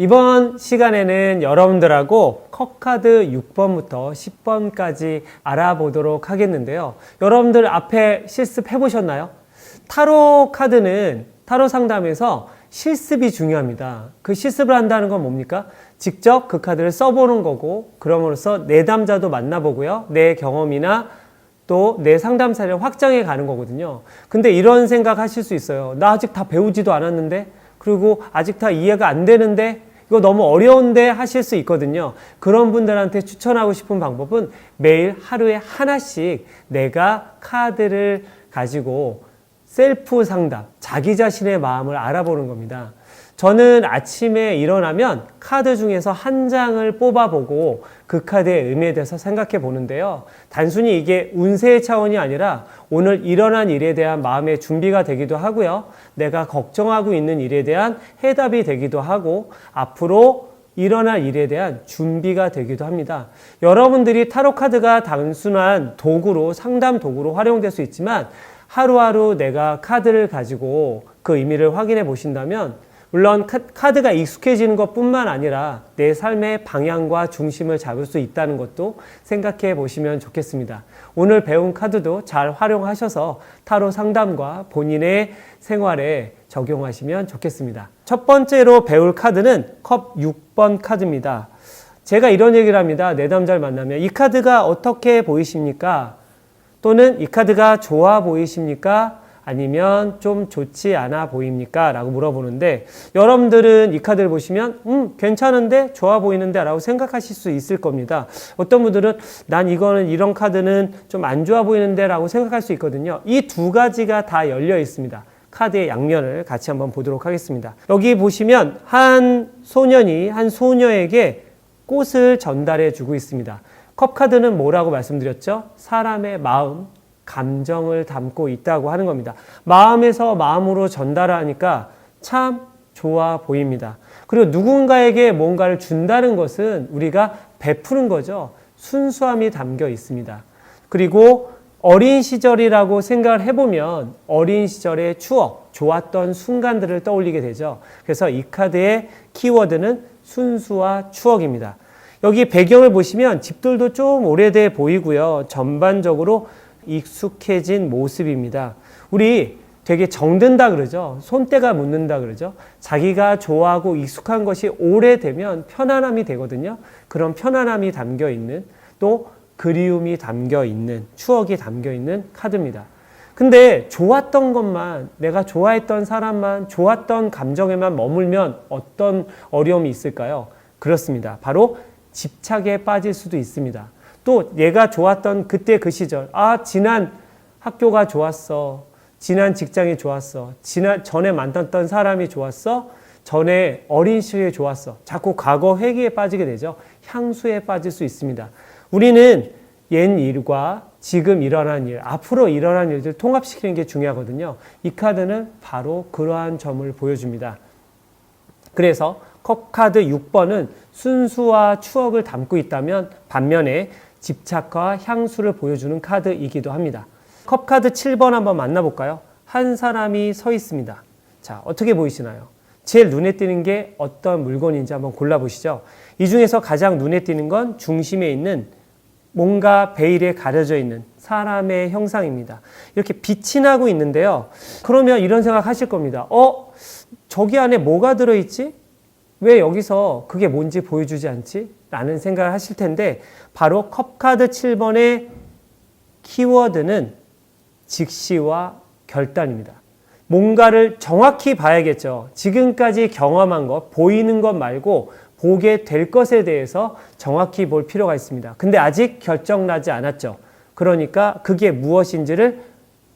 이번 시간에는 여러분들하고 컵카드 6번부터 10번까지 알아보도록 하겠는데요. 여러분들 앞에 실습해 보셨나요? 타로 카드는 타로 상담에서 실습이 중요합니다. 그 실습을 한다는 건 뭡니까? 직접 그 카드를 써보는 거고, 그럼으로써 내담자도 만나보고요. 내 경험이나 또내 상담사를 확장해 가는 거거든요. 근데 이런 생각 하실 수 있어요. 나 아직 다 배우지도 않았는데, 그리고 아직 다 이해가 안 되는데, 이거 너무 어려운데 하실 수 있거든요. 그런 분들한테 추천하고 싶은 방법은 매일 하루에 하나씩 내가 카드를 가지고 셀프 상담, 자기 자신의 마음을 알아보는 겁니다. 저는 아침에 일어나면 카드 중에서 한 장을 뽑아보고 그 카드의 의미에 대해서 생각해 보는데요. 단순히 이게 운세의 차원이 아니라 오늘 일어난 일에 대한 마음의 준비가 되기도 하고요. 내가 걱정하고 있는 일에 대한 해답이 되기도 하고 앞으로 일어날 일에 대한 준비가 되기도 합니다. 여러분들이 타로 카드가 단순한 도구로 상담 도구로 활용될 수 있지만 하루하루 내가 카드를 가지고 그 의미를 확인해 보신다면 물론 카- 카드가 익숙해지는 것 뿐만 아니라 내 삶의 방향과 중심을 잡을 수 있다는 것도 생각해 보시면 좋겠습니다. 오늘 배운 카드도 잘 활용하셔서 타로 상담과 본인의 생활에 적용하시면 좋겠습니다. 첫 번째로 배울 카드는 컵 6번 카드입니다. 제가 이런 얘기를 합니다. 내담자를 만나면 이 카드가 어떻게 보이십니까? 또는 이 카드가 좋아 보이십니까? 아니면 좀 좋지 않아 보입니까? 라고 물어보는데 여러분들은 이 카드를 보시면 음 괜찮은데 좋아 보이는데 라고 생각하실 수 있을 겁니다. 어떤 분들은 난 이거는 이런 카드는 좀 안 좋아 보이는데 라고 생각할 수 있거든요. 이 두 가지가 다 열려 있습니다. 카드의 양면을 같이 한번 보도록 하겠습니다. 여기 보시면 한 소년이 한 소녀에게 꽃을 전달해 주고 있습니다. 컵 카드는 뭐라고 말씀드렸죠? 사람의 마음, 감정을 담고 있다고 하는 겁니다. 마음에서 마음으로 전달하니까 참 좋아 보입니다. 그리고 누군가에게 뭔가를 준다는 것은 우리가 베푸는 거죠. 순수함이 담겨 있습니다. 그리고 어린 시절이라고 생각을 해보면 어린 시절의 추억, 좋았던 순간들을 떠올리게 되죠. 그래서 이 카드의 키워드는 순수와 추억입니다. 여기 배경을 보시면 집들도 좀 오래돼 보이고요. 전반적으로 익숙해진 모습입니다. 우리 되게 정든다 그러죠. 손때가 묻는다 그러죠. 자기가 좋아하고 익숙한 것이 오래되면 편안함이 되거든요. 그런 편안함이 담겨 있는 또 그리움이 담겨 있는 추억이 담겨 있는 카드입니다. 근데 좋았던 것만 내가 좋아했던 사람만 좋았던 감정에만 머물면 어떤 어려움이 있을까요? 그렇습니다. 바로 집착에 빠질 수도 있습니다. 또 얘가 좋았던 그때 그 시절 아 지난 학교가 좋았어. 지난 직장이 좋았어. 지난 전에 만났던 사람이 좋았어. 전에 어린 시절이 좋았어. 자꾸 과거 회기에 빠지게 되죠. 향수에 빠질 수 있습니다. 우리는 옛 일과 지금 일어난 일, 앞으로 일어난 일들 통합시키는 게 중요하거든요. 이 카드는 바로 그러한 점을 보여줍니다. 그래서 컵 카드 6번은 순수와 추억을 담고 있다면 반면에 집착과 향수를 보여주는 카드이기도 합니다. 컵 카드 7번 한번 만나볼까요? 한 사람이 서 있습니다. 자, 어떻게 보이시나요? 제일 눈에 띄는 게 어떤 물건인지 한번 골라보시죠. 이 중에서 가장 눈에 띄는 건 중심에 있는 뭔가 베일에 가려져 있는 사람의 형상입니다. 이렇게 빛이 나고 있는데요. 그러면 이런 생각 하실 겁니다. 어? 저기 안에 뭐가 들어있지? 왜 여기서 그게 뭔지 보여주지 않지? 라는 생각을 하실 텐데, 바로 컵카드 7번의 키워드는 직시와 결단입니다. 뭔가를 정확히 봐야겠죠. 지금까지 경험한 것, 보이는 것 말고 보게 될 것에 대해서 정확히 볼 필요가 있습니다. 근데 아직 결정나지 않았죠. 그러니까 그게 무엇인지를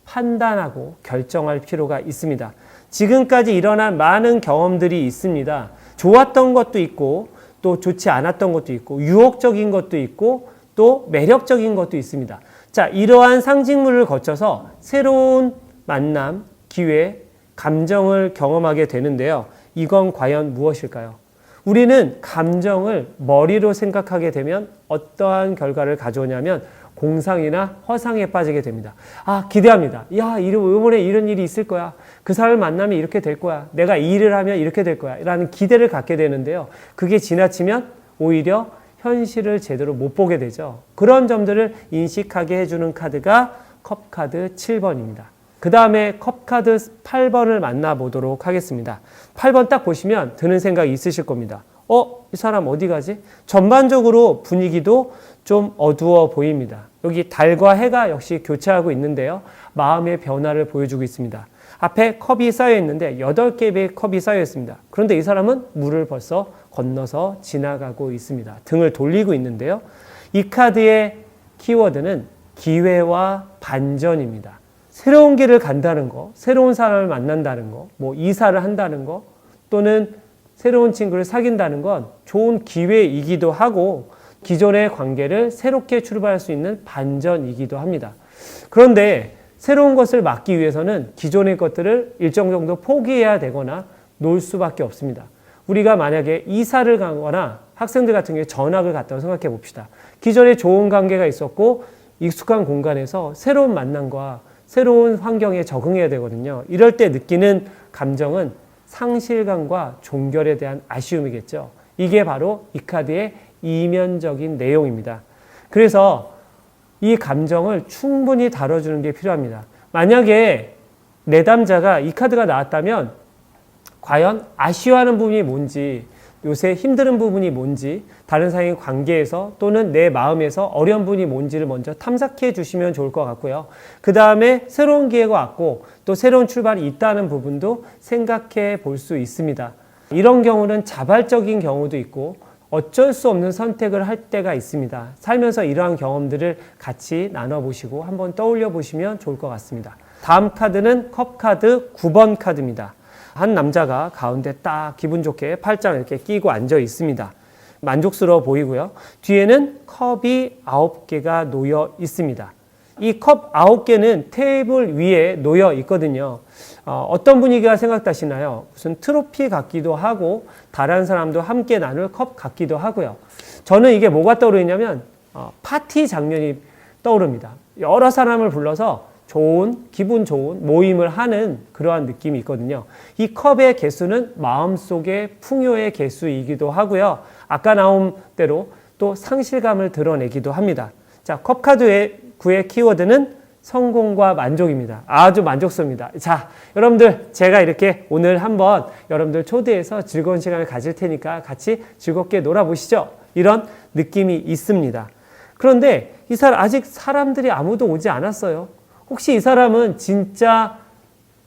판단하고 결정할 필요가 있습니다. 지금까지 일어난 많은 경험들이 있습니다. 좋았던 것도 있고, 또 좋지 않았던 것도 있고, 유혹적인 것도 있고, 또 매력적인 것도 있습니다. 자, 이러한 상징물을 거쳐서 새로운 만남, 기회, 감정을 경험하게 되는데요. 이건 과연 무엇일까요? 우리는 감정을 머리로 생각하게 되면 어떠한 결과를 가져오냐면 공상이나 허상에 빠지게 됩니다. 아, 기대합니다. 야, 이번에 이런 일이 있을 거야. 그 사람을 만나면 이렇게 될 거야. 내가 이 일을 하면 이렇게 될 거야. 라는 기대를 갖게 되는데요. 그게 지나치면 오히려 현실을 제대로 못 보게 되죠. 그런 점들을 인식하게 해주는 카드가 컵카드 7번입니다. 그 다음에 컵카드 8번을 만나보도록 하겠습니다. 8번 딱 보시면 드는 생각이 있으실 겁니다. 어? 이 사람 어디 가지? 전반적으로 분위기도 좀 어두워 보입니다. 여기 달과 해가 역시 교차하고 있는데요. 마음의 변화를 보여주고 있습니다. 앞에 컵이 쌓여 있는데 8개의 컵이 쌓여 있습니다. 그런데 이 사람은 물을 벌써 건너서 지나가고 있습니다. 등을 돌리고 있는데요. 이 카드의 키워드는 기회와 반전입니다. 새로운 길을 간다는 거, 새로운 사람을 만난다는 거, 뭐 이사를 한다는 거, 또는 새로운 친구를 사귄다는 건 좋은 기회이기도 하고 기존의 관계를 새롭게 출발할 수 있는 반전이기도 합니다. 그런데 새로운 것을 막기 위해서는 기존의 것들을 일정 정도 포기해야 되거나 놓을 수밖에 없습니다. 우리가 만약에 이사를 가거나 학생들 같은 경우에 전학을 갔다고 생각해 봅시다. 기존에 좋은 관계가 있었고 익숙한 공간에서 새로운 만남과 새로운 환경에 적응해야 되거든요. 이럴 때 느끼는 감정은 상실감과 종결에 대한 아쉬움이겠죠. 이게 바로 이 카드의 이면적인 내용입니다. 그래서 이 감정을 충분히 다뤄주는 게 필요합니다. 만약에 내담자가 이 카드가 나왔다면 과연 아쉬워하는 부분이 뭔지 요새 힘든 부분이 뭔지 다른 사람의 관계에서 또는 내 마음에서 어려운 부분이 뭔지를 먼저 탐색해 주시면 좋을 것 같고요. 그 다음에 새로운 기회가 왔고 또 새로운 출발이 있다는 부분도 생각해 볼 수 있습니다. 이런 경우는 자발적인 경우도 있고 어쩔 수 없는 선택을 할 때가 있습니다. 살면서 이러한 경험들을 같이 나눠보시고 한번 떠올려 보시면 좋을 것 같습니다. 다음 카드는 컵 카드 9번 카드입니다. 한 남자가 가운데 딱 기분 좋게 팔짱 이렇게 끼고 앉아 있습니다. 만족스러워 보이고요. 뒤에는 컵이 아홉 개가 놓여 있습니다. 이컵 아홉 개는 테이블 위에 놓여 있거든요. 어, 떤 분위기가 생각나시나요? 무슨 트로피 같기도 하고 다른 사람도 함께 나눌 컵 같기도 하고요. 저는 이게 뭐가 떠오르냐면 어, 파티 장면이 떠오릅니다. 여러 사람을 불러서 좋은 기분 좋은 모임을 하는 그러한 느낌이 있거든요. 이 컵의 개수는 마음속의 풍요의 개수이기도 하고요. 아까 나온 대로 또 상실감을 드러내기도 합니다. 자, 컵 카드의 구의 키워드는 성공과 만족입니다. 아주 만족스럽습니다. 자, 여러분들 제가 이렇게 오늘 한번 여러분들 초대해서 즐거운 시간을 가질 테니까 같이 즐겁게 놀아보시죠. 이런 느낌이 있습니다. 그런데 이 사람 아직 사람들이 아무도 오지 않았어요. 혹시 이 사람은 진짜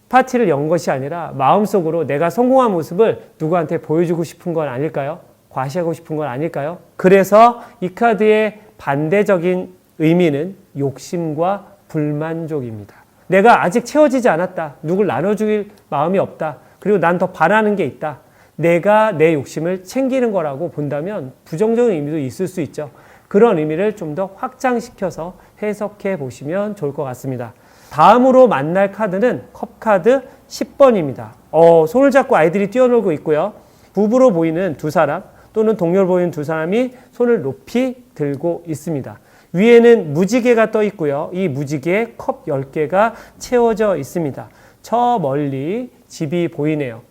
파티를 연 것이 아니라 마음속으로 내가 성공한 모습을 누구한테 보여주고 싶은 건 아닐까요? 과시하고 싶은 건 아닐까요? 그래서 이 카드의 반대적인 의미는 욕심과 불만족입니다. 내가 아직 채워지지 않았다. 누굴 나눠줄 마음이 없다. 그리고 난 더 바라는 게 있다. 내가 내 욕심을 챙기는 거라고 본다면 부정적인 의미도 있을 수 있죠. 그런 의미를 좀 더 확장시켜서 해석해 보시면 좋을 것 같습니다. 다음으로 만날 카드는 컵카드 10번입니다. 어, 손을 잡고 아이들이 뛰어놀고 있고요. 부부로 보이는 두 사람 또는 동료로 보이는 두 사람이 손을 높이 들고 있습니다. 위에는 무지개가 떠 있고요. 이 무지개에 컵 10개가 채워져 있습니다. 저 멀리 집이 보이네요.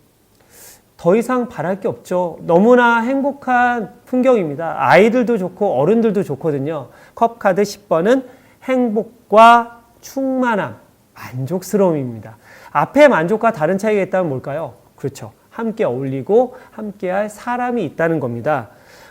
더 이상 바랄 게 없죠. 너무나 행복한 풍경입니다. 아이들도 좋고 어른들도 좋거든요. 컵카드 10번은 행복과 충만함, 만족스러움입니다. 앞에 만족과 다른 차이가 있다면 뭘까요? 그렇죠. 함께 어울리고 함께할 사람이 있다는 겁니다.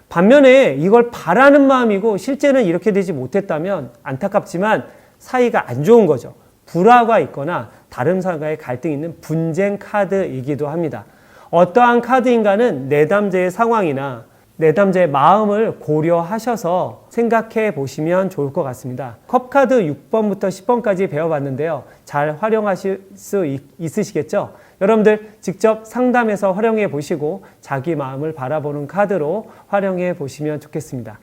반면에 이걸 바라는 마음이고 실제는 이렇게 되지 못했다면 안타깝지만 사이가 안 좋은 거죠. 불화가 있거나 다른 사람과의 갈등이 있는 분쟁 카드이기도 합니다. 어떠한 카드인가는 내담자의 상황이나 내담자의 마음을 고려하셔서 생각해 보시면 좋을 것 같습니다. 컵카드 6번부터 10번까지 배워봤는데요. 잘 활용하실 수 있, 있으시겠죠? 여러분들 직접 상담해서 활용해 보시고 자기 마음을 바라보는 카드로 활용해 보시면 좋겠습니다.